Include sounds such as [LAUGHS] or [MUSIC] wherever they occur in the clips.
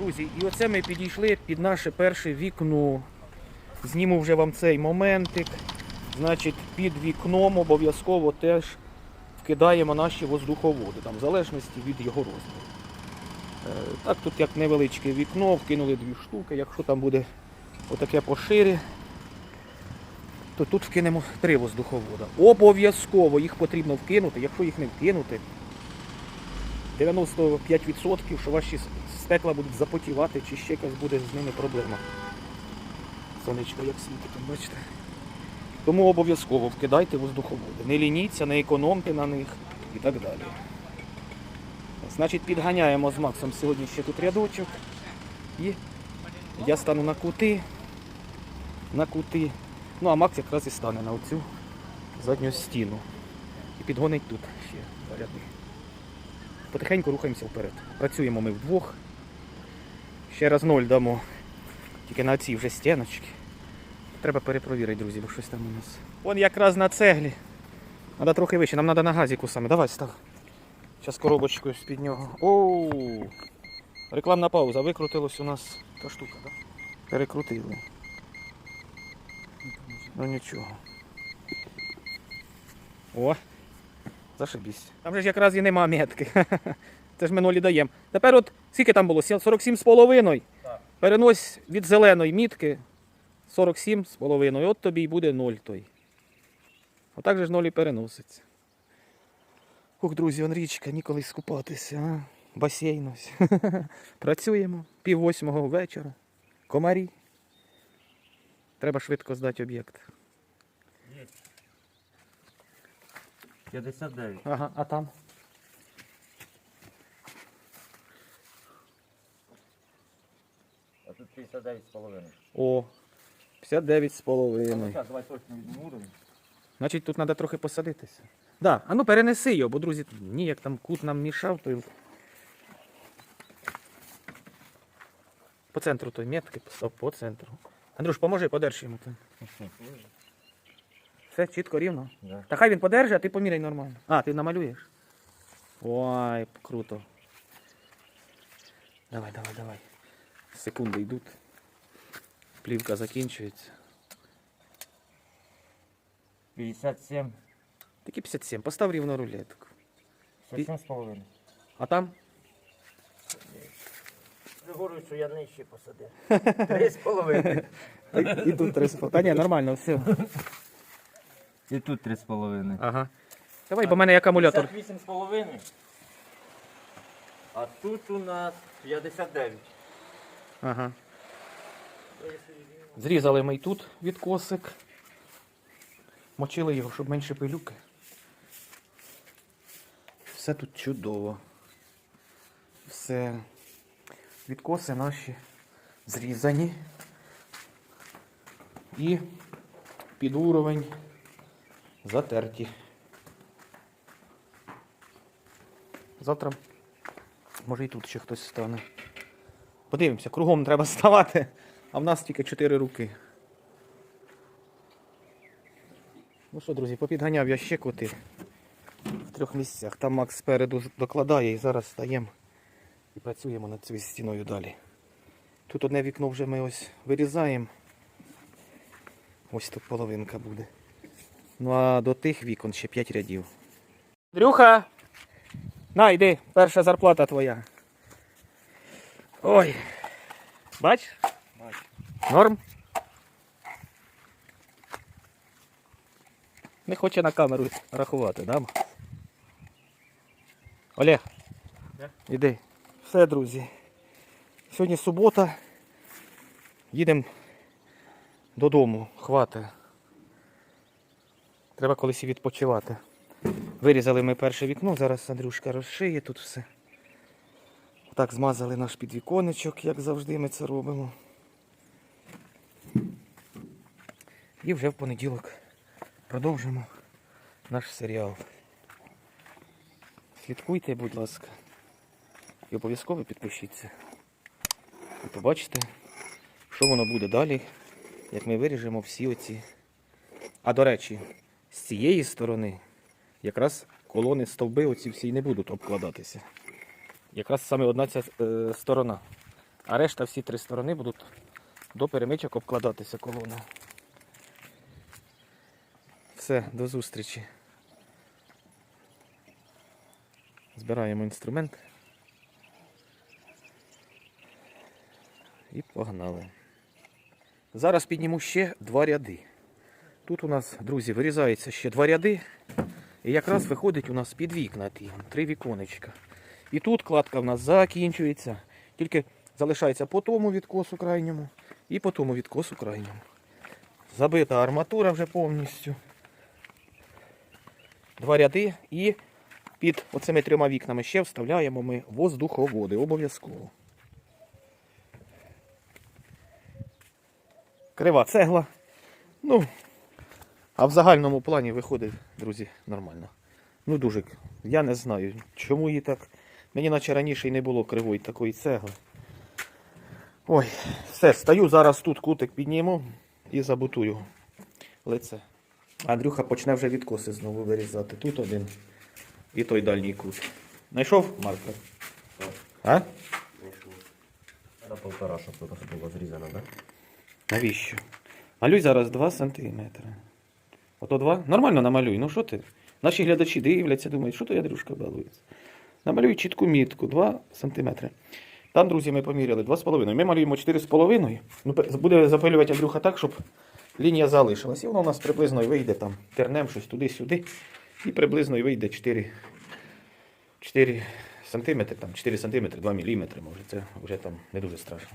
Друзі, і оце ми підійшли під наше перше вікно. Зніму вже вам цей моментик. Значить, під вікном обов'язково теж вкидаємо наші воздуховоди, там, в залежності від його розміру. Е, Так, тут як невеличке вікно, вкинули дві штуки. Якщо там буде отаке поширі, то тут вкинемо три воздуховода. Обов'язково їх потрібно вкинути. Якщо їх не вкинути, 95% що ваші стекла будуть запотівати, чи ще якась буде з ними проблема. Сонечко як світить, бачите. Тому обов'язково вкидайте воздуховоди. Не лініться, не економте на них і так далі. Значить, підганяємо з Максом сьогодні ще тут рядочок. І я стану на кути. На кути. Ну а Макс якраз і стане на оцю задню стіну. І підгонить тут ще ряди. Потихеньку рухаємося вперед. Працюємо ми вдвох. Ще раз ноль дамо. Тільки на цій вже стіночки. Треба перепровірити, друзі, бо щось там у нас. Вон якраз на цеглі. Треба трохи вище, нам треба на газіку саме. Давай, став. Зараз коробочкою з-під нього. Оу! Рекламна пауза. Викрутилась у нас та штука, так? Перекрутили. Ну нічого. О! Зашибісь. Там же ж якраз і нема метки. [LAUGHS] Це ж ми нолі даємо. Тепер от скільки там було? 47,5. Так. Перенось від зеленої мітки 47,5. От тобі й буде 0 той. Отак же ж ноль переноситься. Ух, друзі, он річка, ніколи скупатися. А? Басейн ось. [LAUGHS] Працюємо. Пів восьмого вечора. Комарі. Треба швидко здати об'єкт. 59. Ага, а там? А тут 59 з половиною. О, 59 з половиною. Так, давай точно уровень. Значить, тут треба трохи посадитися. Да, а ну перенеси його, бо друзі, ніяк там кут нам мішав, то по центру той метки постав, по центру. Андрюш, поможи, подерж йому. там. Все чітко рівно. Да. Та хай він подержи, а ти поміряй нормально. А, ти намалюєш? Ой, круто. Давай, давай, давай. Секунди йдуть. Плівка закінчується. 57. Такі 57, постав рівно рулетку. 57 з половиною. А там? Говорю, що я нижче посадив. [LAUGHS] Три з половиною. І тут три спо- Та ні, нормально, все. І тут три з половиною. Ага. Давай, бо в мене є акумулятор. 58 з. А тут у нас 59. Ага. Зрізали ми й тут відкосик. Мочили його, щоб менше пилюки. Все тут чудово. Все. Відкоси наші зрізані. І під уровень затерті. Завтра може і тут ще хтось стане. Подивимося, кругом треба ставати, а в нас тільки 4 руки. Ну що, друзі, попідганяв я ще коти в трьох місцях. Там Макс спереду докладає і зараз стаємо і працюємо над цією стіною далі. Тут одне вікно вже ми ось вирізаємо. Ось тут половинка буде. Ну а до тих вікон ще 5 рядів. Дрюха! На, йди, перша зарплата твоя. Ой. Бач? Бач. Норм? Не хоче на камеру рахувати, да? Олег. Іди. Все, друзі. Сьогодні субота. Їдемо додому. Хватить. Треба колись і відпочивати. Вирізали ми перше вікно, зараз Андрюшка розшиє тут все. Так, змазали наш підвіконечок, як завжди ми це робимо. І вже в понеділок продовжимо наш серіал. Слідкуйте, будь ласка. І обов'язково підпишіться. І побачите, що воно буде далі, як ми виріжемо всі оці. А до речі, з цієї сторони якраз колони стовби оці всі не будуть обкладатися. Якраз саме одна ця е, сторона. А решта всі три сторони будуть до перемичок обкладатися колона. Все, до зустрічі. Збираємо інструмент. І погнали. Зараз підніму ще два ряди. Тут у нас, друзі, вирізається ще два ряди. І якраз виходить у нас під вікна ті, три віконечка. І тут кладка в нас закінчується. Тільки залишається по тому відкосу крайньому і по тому відкосу крайньому. Забита арматура вже повністю. Два ряди і під оцими трьома вікнами ще вставляємо ми воздуховоди обов'язково. Крива цегла. Ну, а в загальному плані виходить, друзі, нормально. Ну дуже. Я не знаю, чому її так. Мені наче раніше й не було кривої такої цегли. Ой, все, стою зараз тут кутик підніму і забутую лице. Андрюха почне вже відкоси знову вирізати. Тут один і той дальній кут. Знайшов маркер? А? На полтора, щоб тут було зрізано, так? Навіщо? Малюй зараз 2 сантиметри. Ото 2? Нормально намалюй. Ну що ти? Наші глядачі дивляться, думають, що то я дружка балується. Намалюй чітку мітку 2 сантиметри. Там, друзі, ми поміряли 2,5. Ми малюємо 4,5. Ну, буде запилювати Андрюха так, щоб лінія залишилась. І воно у нас приблизно вийде там. Тернем щось туди-сюди. І приблизно вийде 4, 4 сантиметри, там 4 сантиметри, 2 міліметри, може. Це вже там не дуже страшно.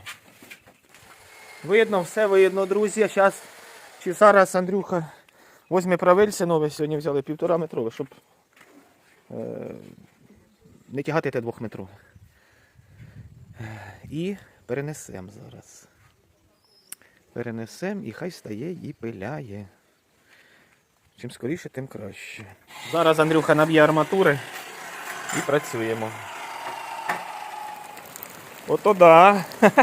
Видно, все видно, друзі. Зараз чи зараз Андрюха возьме правильце нове, сьогодні взяли півтора метрове, щоб е, не тягати те двохметрове. І перенесемо зараз. Перенесемо і хай стає і пиляє. Чим скоріше, тим краще. Зараз Андрюха наб'є арматури і працюємо. Ото да. [LAUGHS]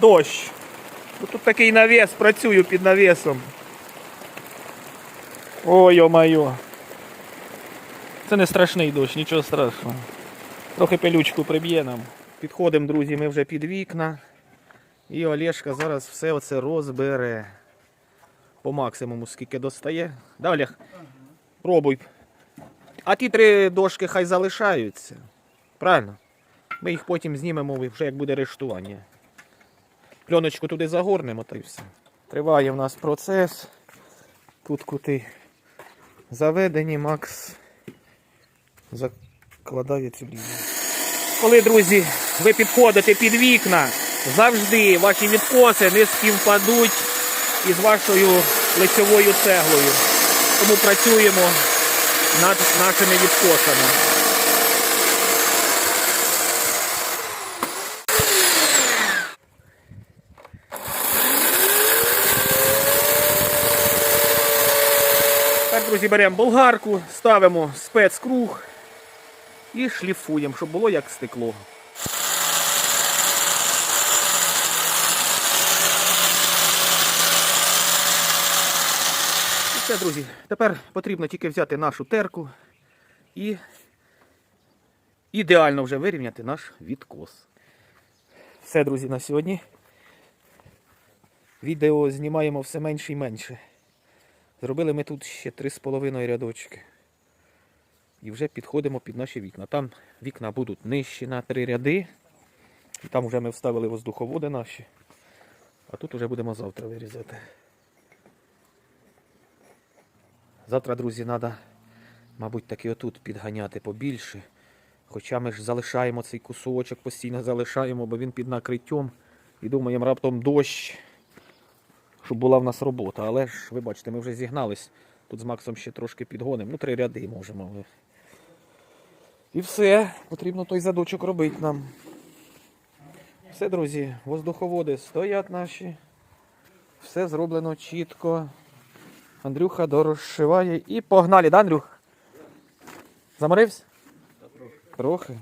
Дощ. Тут такий навіс, працюю під навісом. Ой, йо-майо. Це не страшний дощ, нічого страшного. Трохи пилючку приб'є нам. Підходимо, друзі, ми вже під вікна. І Олешка зараз все оце розбере. По максимуму скільки достає. Да, Олег? Пробуй. А ті три дошки хай залишаються. Правильно? Ми їх потім знімемо вже як буде рештування. Пленочку туди загорнемо та й все. Триває в нас процес. Тут кути заведені, Макс закладає цю лінію. Коли, друзі, ви підходите під вікна, завжди ваші відкоси не співпадуть із вашою лицевою цеглою. Тому працюємо над нашими відкосами. Друзі, беремо болгарку, ставимо спецкруг і шліфуємо, щоб було як стекло. І все, друзі. Тепер потрібно тільки взяти нашу терку і ідеально вже вирівняти наш відкос. Все, друзі, на сьогодні. Відео знімаємо все менше і менше. Зробили ми тут ще 3,5 рядочки. І вже підходимо під наші вікна. Там вікна будуть нижчі на три ряди. І там вже ми вставили воздуховоди наші. А тут вже будемо завтра вирізати. Завтра, друзі, треба, мабуть, таки отут підганяти побільше. Хоча ми ж залишаємо цей кусочок, постійно залишаємо, бо він під накриттям. І думаємо, раптом дощ, щоб була в нас робота. Але ж, ви бачите, ми вже зігнались. Тут з Максом ще трошки підгонимо. Ну, три ряди можемо. І все, потрібно той задочок робити нам. Все, друзі, воздуховоди стоять наші. Все зроблено чітко. Андрюха дорозшиває і погнали, да, Андрюх? Заморився? Трохи.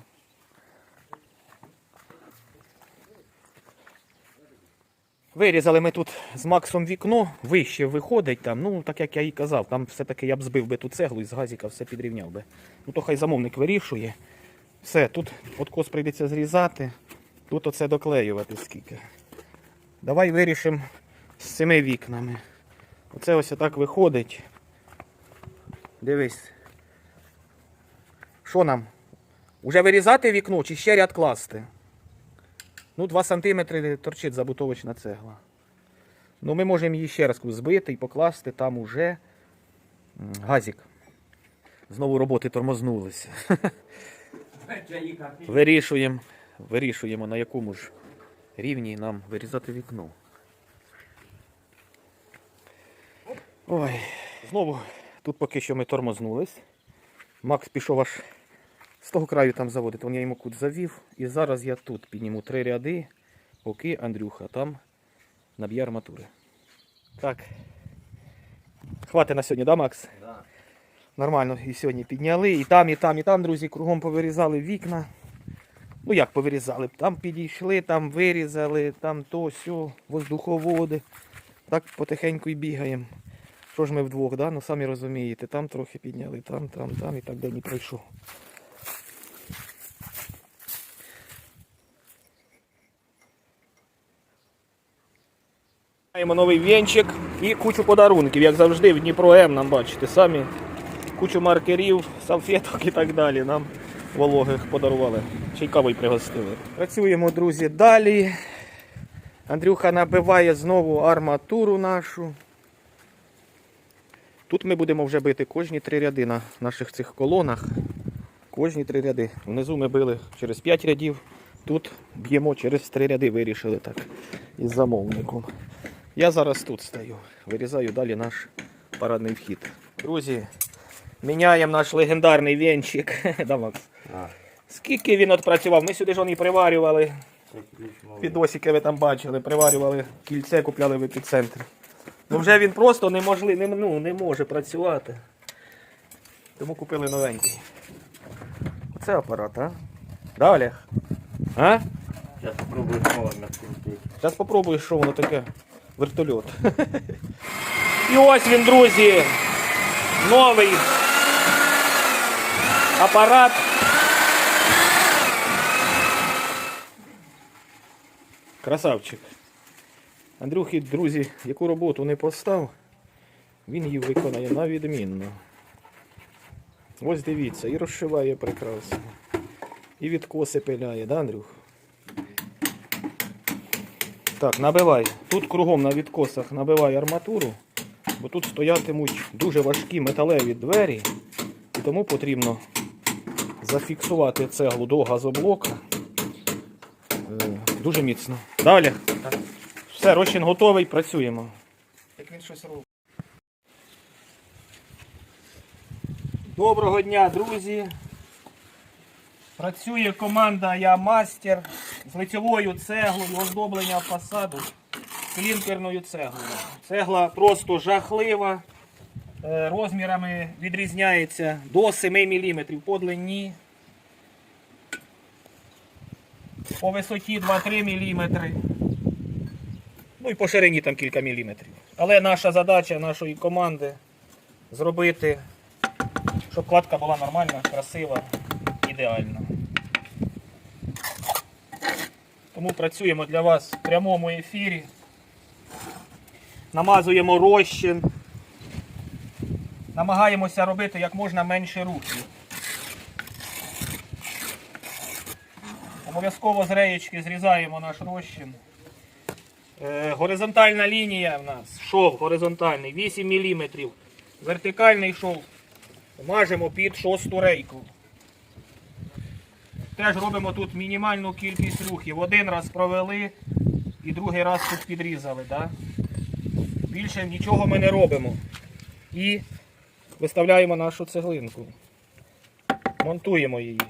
Вирізали ми тут з Максом вікно, вище виходить там, ну так як я і казав, там все-таки я б збив би ту цеглу і з газіка все підрівняв би. Ну то хай замовник вирішує. Все, тут откос прийдеться зрізати. Тут оце доклеювати скільки. Давай вирішимо з цими вікнами. Оце ось отак виходить. Дивись. Що нам? Уже вирізати вікно чи ще ряд класти? Ну, 2 см торчить забутовочна цегла. Ну, ми можемо її ще раз збити і покласти там уже газик. Знову роботи тормознулися. Вирішуємо, вирішуємо, на якому ж рівні нам вирізати вікно. Ой, знову тут поки що ми тормознулись. Макс пішов аж з того краю там заводити. Вон я йому кут завів. І зараз я тут підніму три ряди, поки Андрюха там наб'є арматури. Так. Хватить на сьогодні, да, Макс? Да. Нормально і сьогодні підняли. І там, і там, і там, друзі, кругом повирізали вікна. Ну як повирізали? Там підійшли, там вирізали, там то, сьо, воздуховоди. Так потихеньку і бігаємо. Що ж ми вдвох, да? ну самі розумієте, там трохи підняли, там, там, там і так день і пройшов. Маємо новий вінчик і кучу подарунків, як завжди, в Дніпро М нам бачите, самі кучу маркерів, салфеток і так далі. Нам вологих подарували. Ще й кавою пригостили. Працюємо, друзі, далі. Андрюха набиває знову арматуру нашу. Тут ми будемо вже бити кожні три ряди на наших цих колонах. Кожні три ряди. Внизу ми били через 5 рядів, тут б'ємо через три ряди, вирішили так із замовником. Я зараз тут стою, вирізаю далі наш парадний вхід. Друзі, міняємо наш легендарний венчик. [LAUGHS] да, Макс? Скільки він відпрацював? Ми сюди ж вони приварювали. Підосики ви там бачили, приварювали кільце, купляли в епіцентрі. Ну вже він просто неможливий, не, ну, не може працювати. Тому купили новенький. Оце апарат, а? Да, Олег? А? Зараз спробую знову. Зараз попробую, що воно таке. Вертольот. І ось він, друзі. Новий апарат. Красавчик. Андрюхи, друзі, яку роботу не постав, він її виконає на відмінно. Ось дивіться, і розшиває прекрасно. І відкоси пиляє, да, Андрюх? Так, набивай. Тут кругом на відкосах набивай арматуру, бо тут стоятимуть дуже важкі металеві двері, і тому потрібно зафіксувати цеглу до газоблока. Е, Дуже міцно. Далі. Все, розчин готовий, працюємо. Як він щось робить. Доброго дня, друзі. Працює команда Я Мастер з лицьовою цеглою, оздоблення фасаду клінкерною цеглою. Цегла просто жахлива. Е, Розмірами відрізняється до 7 мм по длині. По висоті 2-3 мм. Ну і по ширині там кілька міліметрів. Але наша задача нашої команди зробити, щоб кладка була нормальна, красива, ідеальна. Тому працюємо для вас в прямому ефірі. Намазуємо розчин. Намагаємося робити як можна менше рухів. Обов'язково з реєчки зрізаємо наш розчин. Е, горизонтальна лінія в нас, шов горизонтальний, 8 мм. Вертикальний шов мажемо під шосту рейку. Теж робимо тут мінімальну кількість рухів. Один раз провели і другий раз тут підрізали. Да? Більше нічого ми не робимо. І виставляємо нашу цеглинку. Монтуємо її.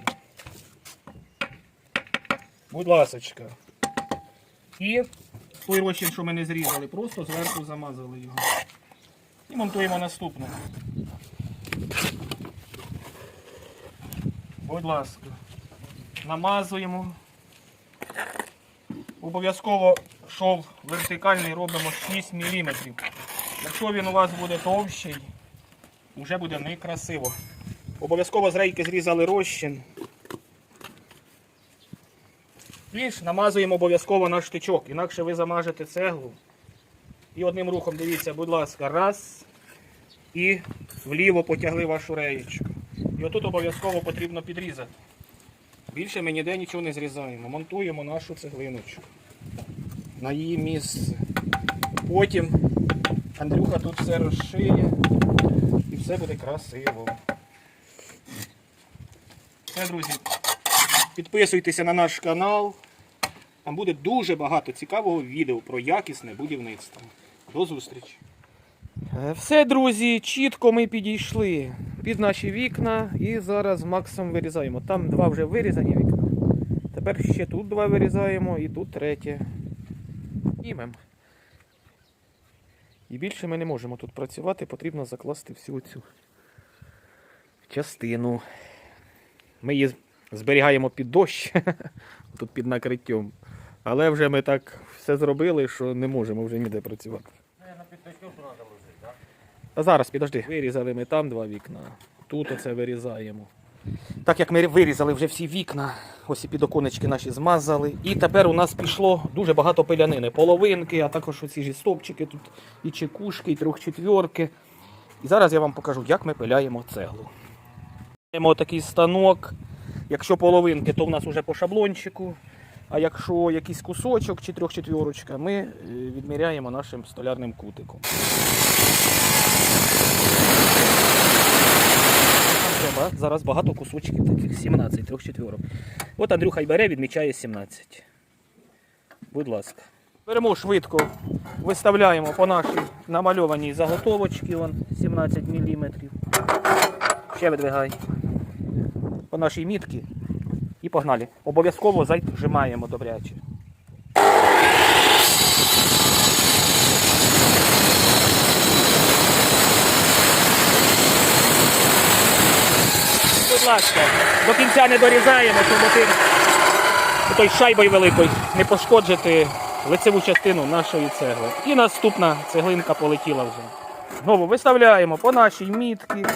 Будь ласочка. І той розчин, що ми не зрізали, просто зверху замазали його. І монтуємо наступне. Будь ласка. Намазуємо. Обов'язково шов вертикальний робимо 6 мм. Якщо він у вас буде товщий, вже буде некрасиво. Обов'язково з рейки зрізали розчин. Ж намазуємо обов'язково на штичок, інакше ви замажете цеглу. І одним рухом, дивіться, будь ласка, раз. І вліво потягли вашу реєчку. І отут обов'язково потрібно підрізати. Більше ми ніде нічого не зрізаємо. Монтуємо нашу цеглиночку на її місце. Потім Андрюха тут все розшиє і все буде красиво. Все, друзі, підписуйтеся на наш канал. Там буде дуже багато цікавого відео про якісне будівництво. До зустрічі. Е, Все, друзі, чітко ми підійшли під наші вікна і зараз Максом вирізаємо. Там два вже вирізані вікна. Тепер ще тут два вирізаємо і тут третє. Знімемо. І більше ми не можемо тут працювати, потрібно закласти всю цю частину. Ми її зберігаємо під дощ, [LAUGHS] тут під накриттям. Але вже ми так все зробили, що не можемо вже ніде працювати. Наверно, під точку треба ложити, так? А зараз, підожди, вирізали ми там два вікна. Тут оце вирізаємо. Так як ми вирізали вже всі вікна, ось і підоконечки наші змазали. І тепер у нас пішло дуже багато пилянини. Половинки, а також оці ж і стовпчики, тут і чекушки, і трьохчетвірки. І зараз я вам покажу, як ми пиляємо цеглу. Маємо такий станок. Якщо половинки, то в нас вже по шаблончику. А якщо якийсь кусочок чи трьохчетвірочка, ми е, відміряємо нашим столярним кутиком. Зараз багато кусочків таких, 17, трьох четвірок. От Андрюха й бере, відмічає 17. Будь ласка. Беремо швидко, виставляємо по нашій намальованій заготовочці, вон 17 мм. Ще видвигай. По нашій мітці. І погнали. Обов'язково зажимаємо добряче. Ласка, до кінця не дорізаємо, щоб тим той шайбою великою не пошкоджити лицеву частину нашої цегли. І наступна цеглинка полетіла вже. Знову виставляємо по нашій мітці.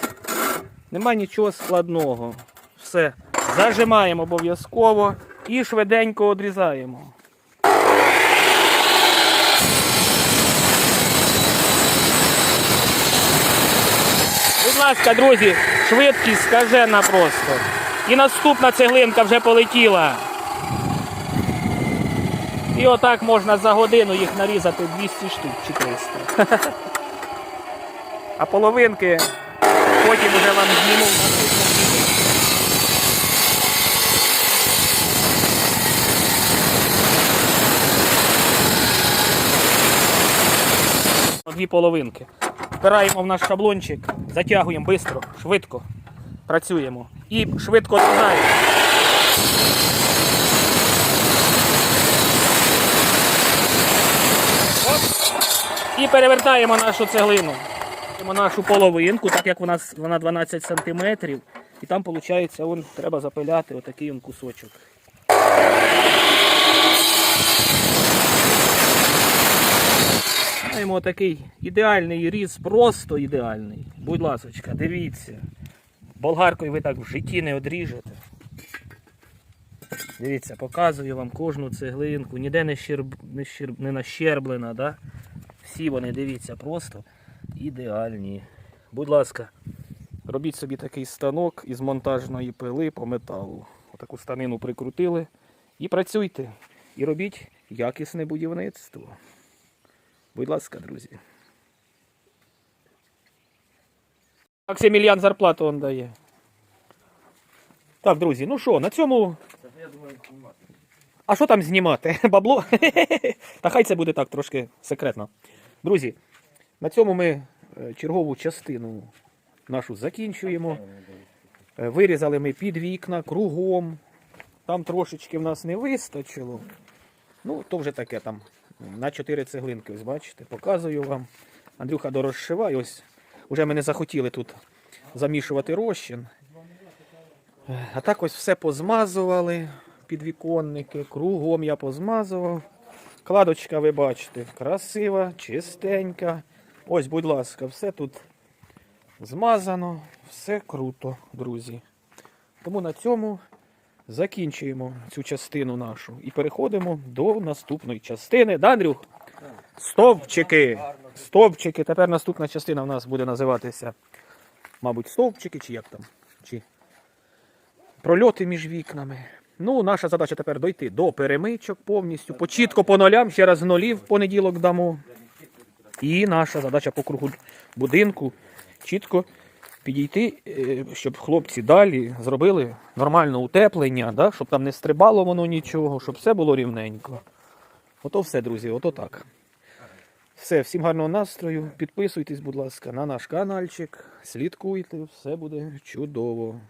Нема нічого складного. Все. Зажимаємо обов'язково і швиденько одрізаємо. Ласка, друзі, швидкість скажена просто. І наступна цеглинка вже полетіла. І отак можна за годину їх нарізати 200 штук чи 300. А половинки потім вже вам зніму. Дві половинки. Впираємо в наш шаблончик, затягуємо швидко, швидко. Працюємо. І швидко отрізаємо. І перевертаємо нашу цеглину. Нашу половинку, так як вона, вона 12 см. І там, виходить, треба запиляти отакий кусочок. Маємо такий ідеальний різ, просто ідеальний. Будь ласочка, дивіться. Болгаркою ви так в житті не одріжете. Дивіться, показую вам кожну цеглинку, ніде не, щерб, не, щерб, не нащерблена, да? Всі вони, дивіться, просто ідеальні. Будь ласка, робіть собі такий станок із монтажної пили по металу. Отаку станину прикрутили і працюйте. І робіть якісне будівництво. Будь ласка, друзі. Максиміліан зарплату он дає. Так, друзі, ну що, на цьому. Я думаю, знімати. А що там знімати? [LAUGHS] Бабло? Та хай це буде так трошки секретно. Друзі, на цьому ми е, чергову частину нашу закінчуємо. Е, Вирізали ми під вікна кругом. Там трошечки в нас не вистачило. Ну, то вже таке там. На 4 цеглинки, ось бачите, показую вам. Андрюха дорозшиває. Ось уже ми не захотіли тут замішувати розчин. Е, А так ось все позмазували підвіконники, кругом я позмазував. Кладочка, ви бачите, красива, чистенька. Ось, будь ласка, все тут змазано, все круто, друзі. Тому на цьому закінчуємо цю частину нашу і переходимо до наступної частини. Да, Андрюх? Стовпчики. Стовпчики. Тепер наступна частина в нас буде називатися, мабуть, стовпчики, чи як там? Чи прольоти між вікнами. Ну, наша задача тепер дойти до перемичок повністю. По чітко по нолям, ще раз нулі в понеділок дамо. І наша задача по кругу будинку чітко підійти, е, щоб хлопці далі зробили нормальне утеплення, да? щоб там не стрибало воно нічого, щоб все було рівненько. Ото все, друзі, ото так. Все, всім гарного настрою. Підписуйтесь, будь ласка, на наш каналчик. Слідкуйте, все буде чудово.